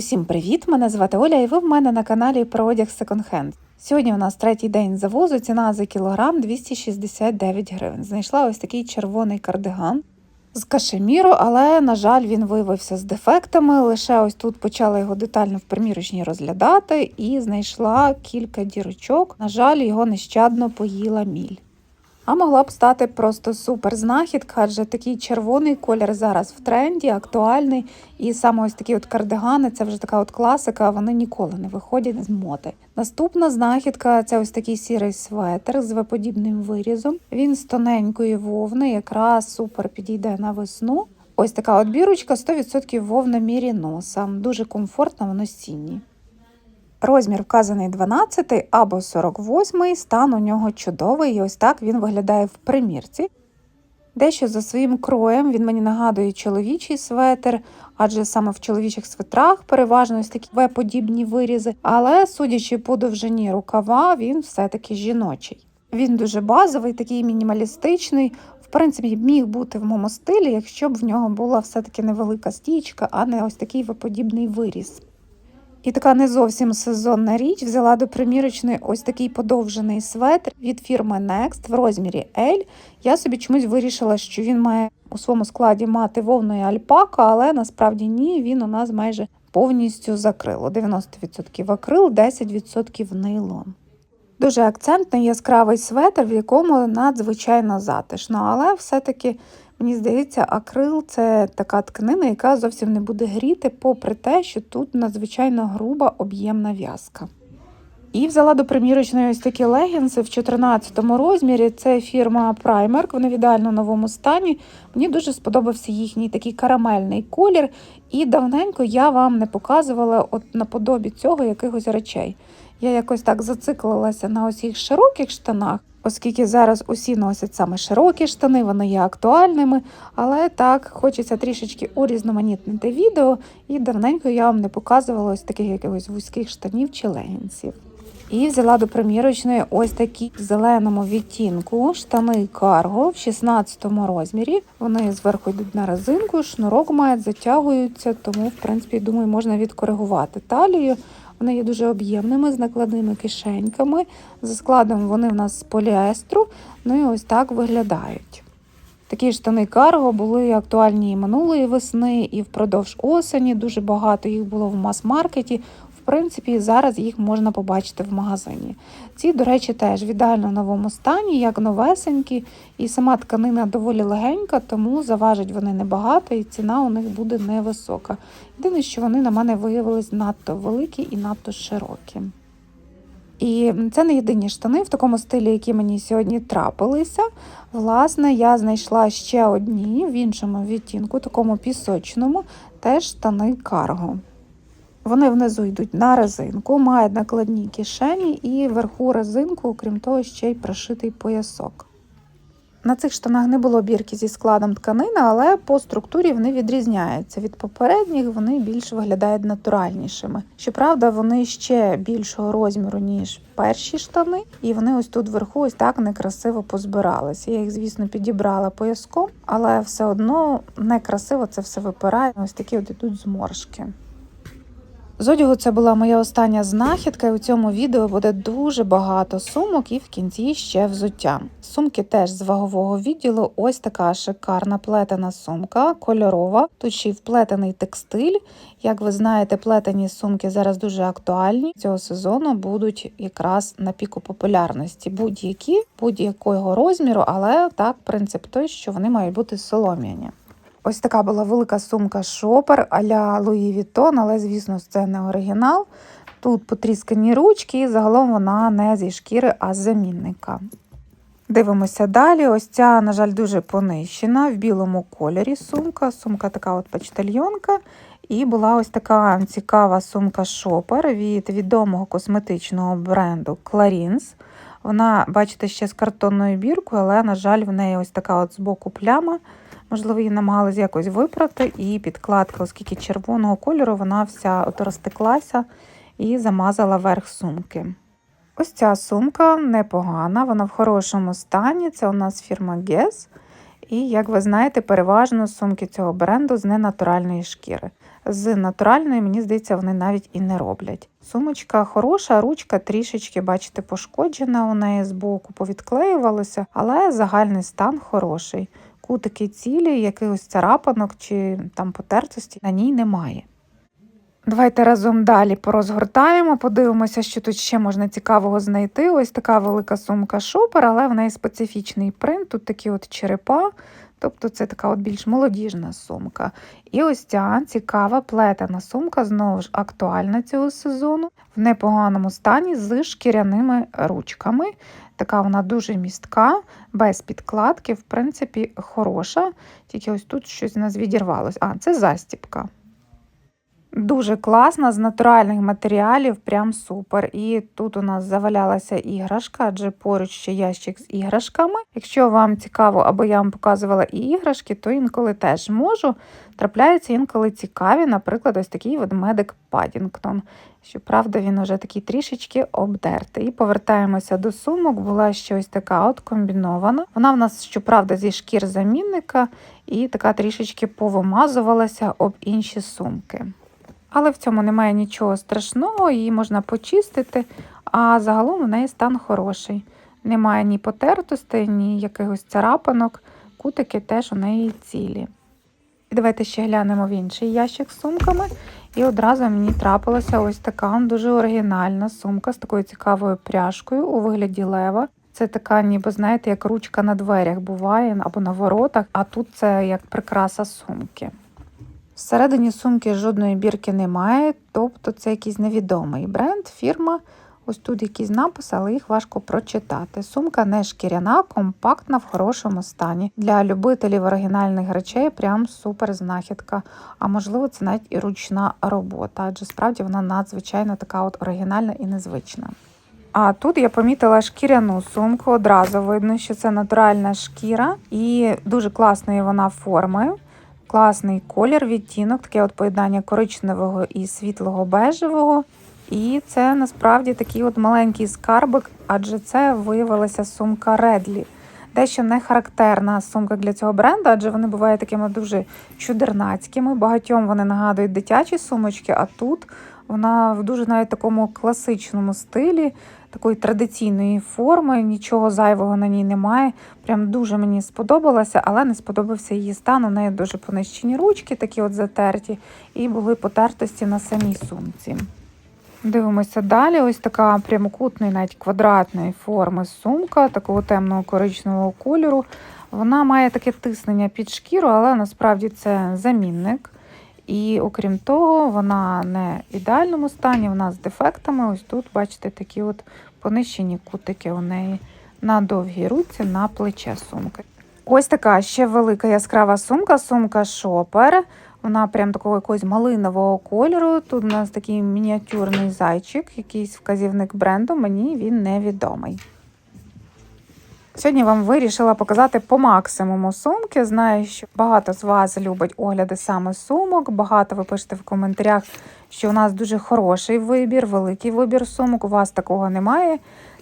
Усім привіт! Мене звати Оля, і ви в мене на каналі про одяг секонд-хенд. Сьогодні у нас третій день завозу. Ціна за кілограм 269 гривень. Знайшла ось такий червоний кардиган з кашеміру, але, на жаль, він виявився з дефектами. Лише ось тут почала його детально в примірочній розглядати і знайшла кілька дірочок. На жаль, його нещадно поїла міль. А могла б стати просто супер знахідка, адже такий червоний колір зараз в тренді, актуальний. І саме ось такі от кардигани, це вже така от класика, вони ніколи не виходять з моди. Наступна знахідка це ось такий сірий светр з веподібним вирізом. Він з тоненької вовни, якраз супер підійде на весну. Ось така от бірочка 100% вовна міріноса. Дуже комфортна в носінні. Розмір вказаний 12 або 48, стан у нього чудовий, і ось так він виглядає в примірці. Дещо за своїм кроєм він мені нагадує чоловічий светр, адже саме в чоловічих светрах переважно ось такі В-подібні вирізи, але судячи по довжині рукава, він все-таки жіночий. Він дуже базовий, такий мінімалістичний. В принципі, міг бути в моєму стилі, якщо б в нього була все-таки невелика стічка, а не ось такий В-подібний виріз. І така не зовсім сезонна річ взяла до примірочної ось такий подовжений светр від фірми Next в розмірі L. Я собі чомусь вирішила, що він має у своєму складі мати вовну і альпака, але насправді ні, він у нас майже повністю закрило. 90% акрил, 10% нейлон. Дуже акцентний яскравий светр, в якому надзвичайно затишно, але все-таки Мені здається, акрил це така тканина, яка зовсім не буде гріти, попри те, що тут надзвичайно груба об'ємна в'язка. І взяла до примірочної ось такі легінси в 14 розмірі. Це фірма Primark, вони в ідеально новому стані. Мені дуже сподобався їхній такий карамельний колір, і давненько я вам не показувала от наподобі цього якихось речей. Я якось так зациклилася на їх широких штанах, оскільки зараз усі носять саме широкі штани, вони є актуальними. Але так хочеться трішечки урізноманітнити відео, і давненько я вам не показувала ось таких якихось вузьких штанів чи легінсів. І взяла до примірочної ось такі в зеленому відтінку штани карго в 16 розмірі. Вони зверху йдуть на резинку, шнурок мають, затягуються, тому, в принципі, думаю, можна відкоригувати талію. Вони є дуже об'ємними з накладними кишеньками. За складом вони в нас з поліестру, ну і ось так виглядають. Такі штани карго були актуальні і минулої весни, і впродовж осені. Дуже багато їх було в мас-маркеті. В принципі, зараз їх можна побачити в магазині. Ці, до речі, теж в ідеально новому стані, як новесенькі, і сама тканина доволі легенька, тому заважать вони небагато, і ціна у них буде невисока. Єдине, що вони на мене виявились надто великі і надто широкі. І це не єдині штани в такому стилі, які мені сьогодні трапилися. Власне, я знайшла ще одні в іншому відтінку, такому пісочному, теж штани карго. Вони внизу йдуть на резинку, мають накладні кишені і вверху резинку, окрім того, ще й пришитий поясок. На цих штанах не було бірки зі складом тканини, але по структурі вони відрізняються. Від попередніх вони більш виглядають натуральнішими. Щоправда, вони ще більшого розміру, ніж перші штани, і вони ось тут вверху ось так некрасиво позбиралися. Я їх, звісно, підібрала пояском, але все одно некрасиво це все випирає. Ось такі от ідуть зморшки. З одягу це була моя остання знахідка, і у цьому відео буде дуже багато сумок і в кінці ще взуття. Сумки теж з вагового відділу. Ось така шикарна плетена сумка, кольорова. Тут ще й вплетений текстиль. Як ви знаєте, плетені сумки зараз дуже актуальні. Цього сезону будуть якраз на піку популярності. Будь-які, будь-якого розміру, але так, принцип той, що вони мають бути солом'яні. Ось така була велика сумка шопер а-ля Луї Віттон, але, звісно, це не оригінал. Тут потріскані ручки, і загалом вона не зі шкіри, а з замінника. Дивимося далі. Ось ця, на жаль, дуже понищена в білому кольорі сумка. Сумка така от почтальйонка. І була ось така цікава сумка шопер від відомого косметичного бренду Clarins. Вона, бачите, ще з картонною біркою, але, на жаль, в неї ось така от збоку пляма. Можливо, її намагалися якось випрати, і підкладка, оскільки червоного кольору, вона вся от розтеклася і замазала верх сумки. Ось ця сумка непогана, вона в хорошому стані. Це у нас фірма Guess. І, як ви знаєте, переважно сумки цього бренду з ненатуральної шкіри. З натуральної, мені здається, вони навіть і не роблять. Сумочка хороша, ручка трішечки, бачите, пошкоджена у неї збоку, повідклеювалося, але загальний стан хороший. Кутики цілі, якихось царапанок чи там потертості на ній немає. Давайте разом далі порозгортаємо, подивимося, що тут ще можна цікавого знайти. Ось така велика сумка шопер, але в неї специфічний принт. Тут такі от черепа, тобто це така от більш молодіжна сумка. І ось ця цікава плетена сумка, знову ж актуальна цього сезону, в непоганому стані з шкіряними ручками. Така вона дуже містка, без підкладки, в принципі, хороша. Тільки ось тут щось у нас відірвалося. А, це застіпка. Дуже класна, з натуральних матеріалів, прям супер. І тут у нас завалялася іграшка, адже поруч ще ящик з іграшками. Якщо вам цікаво, аби я вам показувала і іграшки, то інколи теж можу. Трапляються інколи цікаві, наприклад, ось такий ведмедик Падінгтон. Щоправда, він уже такий трішечки обдертий. І повертаємося до сумок. Була ще ось така от комбінована. Вона в нас, щоправда, зі шкір замінника і така трішечки повимазувалася об інші сумки. Але в цьому немає нічого страшного, її можна почистити, а загалом у неї стан хороший. Немає ні потертостей, ні якихось царапанок, кутики теж у неї цілі. І давайте ще глянемо в інший ящик з сумками. І одразу мені трапилася ось така дуже оригінальна сумка з такою цікавою пряжкою у вигляді лева. Це така, ніби, знаєте, як ручка на дверях буває або на воротах, а тут це як прикраса сумки. Всередині сумки жодної бірки немає, тобто це якийсь невідомий бренд, фірма. Ось тут якісь написи, але їх важко прочитати. Сумка не шкіряна, компактна, в хорошому стані. Для любителів оригінальних речей прям супер знахідка. А можливо, це навіть і ручна робота, адже справді вона надзвичайно така от оригінальна і незвична. А тут я помітила шкіряну сумку. Одразу видно, що це натуральна шкіра, і дуже класної вона форми. Класний колір, відтінок, таке от поєднання коричневого і світлого бежевого. І це насправді такий от маленький скарбик, адже це виявилася сумка Редлі. Дещо не характерна сумка для цього бренду, адже вони бувають такими дуже чудернацькими. Багатьом вони нагадують дитячі сумочки, а тут вона в дуже навіть такому класичному стилі, такої традиційної форми, нічого зайвого на ній немає. Прям дуже мені сподобалося, але не сподобався її стан. У неї дуже понищені ручки, такі от затерті, і були потертості на самій сумці. Дивимося далі. Ось така прямокутної, навіть квадратної форми сумка, такого темного коричневого кольору. Вона має таке тиснення під шкіру, але насправді це замінник. І окрім того, вона не в ідеальному стані, вона з дефектами. Ось тут, бачите, такі от понищені кутики у неї на довгій руці, на плече сумки. Ось така ще велика яскрава сумка, сумка шопер. Вона прям такого якогось малинового кольору. Тут у нас такий мініатюрний зайчик, якийсь вказівник бренду, мені він невідомий. Сьогодні вам вирішила показати по максимуму сумки. Знаю, що багато з вас любить огляди саме сумок. Багато ви пишете в коментарях, що у нас дуже хороший вибір, великий вибір сумок. У вас такого немає.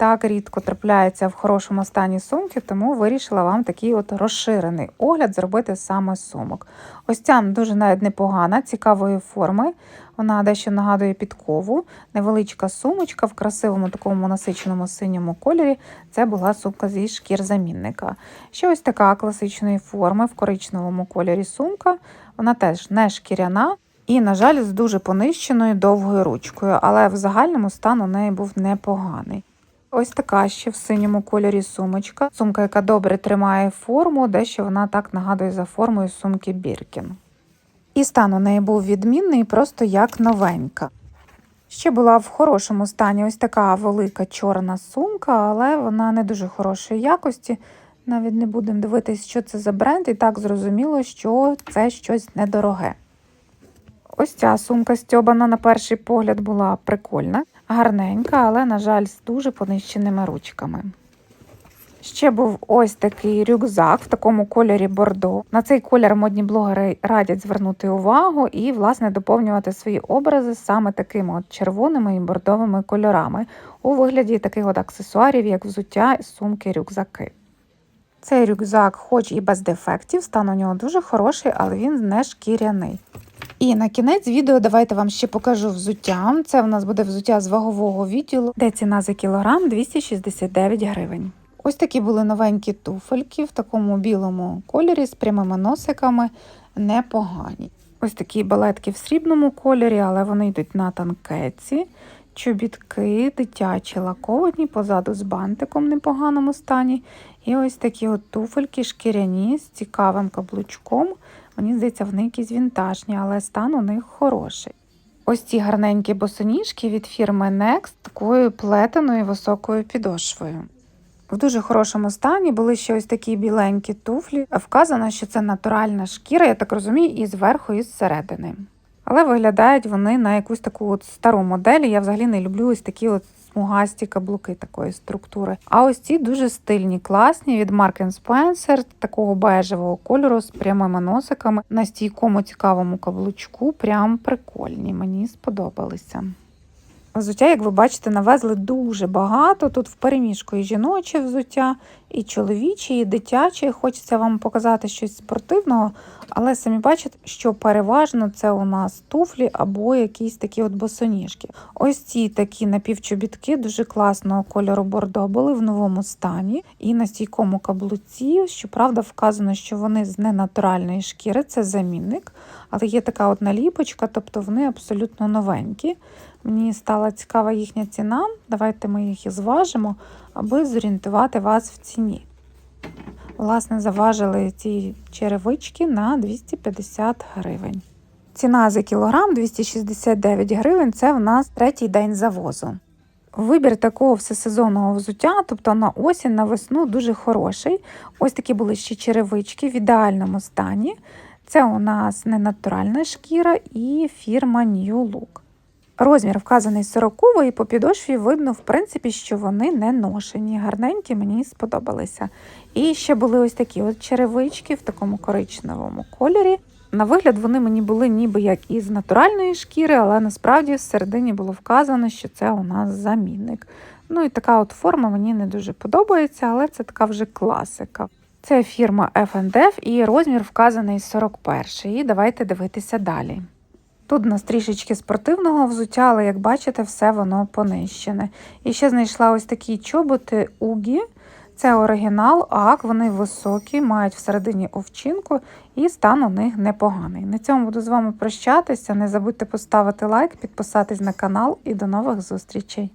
Так рідко трапляється в хорошому стані сумки, тому вирішила вам такий от розширений огляд зробити саме сумок. Ось ця дуже навіть непогана, цікавої форми. Вона дещо нагадує підкову, невеличка сумочка в красивому такому насиченому синьому кольорі. Це була сумка зі шкір замінника. Ще ось така класичної форми в коричневому кольорі сумка. Вона теж не шкіряна. І, на жаль, з дуже понищеною довгою ручкою, але в загальному стан у неї був непоганий. Ось така ще в синьому кольорі сумочка. Сумка, яка добре тримає форму, дещо вона так нагадує за формою сумки Біркін. І стан у неї був відмінний, просто як новенька. Ще була в хорошому стані ось така велика чорна сумка, але вона не дуже хорошої якості. Навіть не будемо дивитися, що це за бренд, і так зрозуміло, що це щось недороге. Ось ця сумка стьобана на перший погляд була прикольна, гарненька, але, на жаль, з дуже понищеними ручками. Ще був ось такий рюкзак в такому кольорі бордо. На цей колір модні блогери радять звернути увагу і, власне, доповнювати свої образи саме такими от червоними і бордовими кольорами у вигляді таких от аксесуарів, як взуття, сумки, рюкзаки. Цей рюкзак, хоч і без дефектів, стан у нього дуже хороший, але він не шкіряний. І на кінець відео давайте вам ще покажу взуття. Це в нас буде взуття з вагового відділу, де ціна за кілограм 269 гривень. Ось такі були новенькі туфельки в такому білому кольорі з прямими носиками, непогані. Ось такі балетки в срібному кольорі, але вони йдуть на танкеці. Чобітки, дитячі лаковані, позаду з бантиком в непоганому стані. І ось такі от туфельки шкіряні з цікавим каблучком. Мені здається, вони якісь вінтажні, але стан у них хороший. Ось ці гарненькі босоніжки від фірми Next такою плетеною високою підошвою. В дуже хорошому стані були ще ось такі біленькі туфлі. Вказано, що це натуральна шкіра, я так розумію, і зверху, і зсередини. Але виглядають вони на якусь таку от стару модель. Я взагалі не люблю ось такі от смугасті каблуки такої структури. А ось ці дуже стильні, класні від Mark Spencer, такого бежевого кольору з прямими носиками на стійкому цікавому каблучку. Прям прикольні. Мені сподобалися. Взуття, як ви бачите, навезли дуже багато. Тут в переміжку і жіноче взуття, і чоловіче, і дитяче. Хочеться вам показати щось спортивного, але самі бачите, що переважно це у нас туфлі або якісь такі от босоніжки. Ось ці такі напівчобітки дуже класного кольору бордо були в новому стані і на стійкому каблуці. Щоправда, вказано, що вони з ненатуральної шкіри, це замінник, але є така от наліпочка, тобто вони абсолютно новенькі. Мені стала цікава їхня ціна. Давайте ми їх і зважимо, аби зорієнтувати вас в ціні. Власне, заважили ці черевички на 250 гривень. Ціна за кілограм 269 гривень це в нас третій день завозу. Вибір такого всесезонного взуття, тобто на осінь, на весну, дуже хороший. Ось такі були ще черевички в ідеальному стані. Це у нас не натуральна шкіра і фірма New Look. Розмір вказаний 40 і по підошві видно, в принципі, що вони не ношені. Гарненькі мені сподобалися. І ще були ось такі от черевички в такому коричневому кольорі. На вигляд вони мені були ніби як із натуральної шкіри, але насправді всередині було вказано, що це у нас замінник. Ну і така от форма мені не дуже подобається, але це така вже класика. Це фірма F&F і розмір вказаний 41. І давайте дивитися далі. Тут у нас трішечки спортивного взуття, але як бачите, все воно понищене. І ще знайшла ось такі чоботи Угі. Це оригінал, ак, вони високі, мають всередині овчинку і стан у них непоганий. На цьому буду з вами прощатися. Не забудьте поставити лайк, підписатись на канал і до нових зустрічей.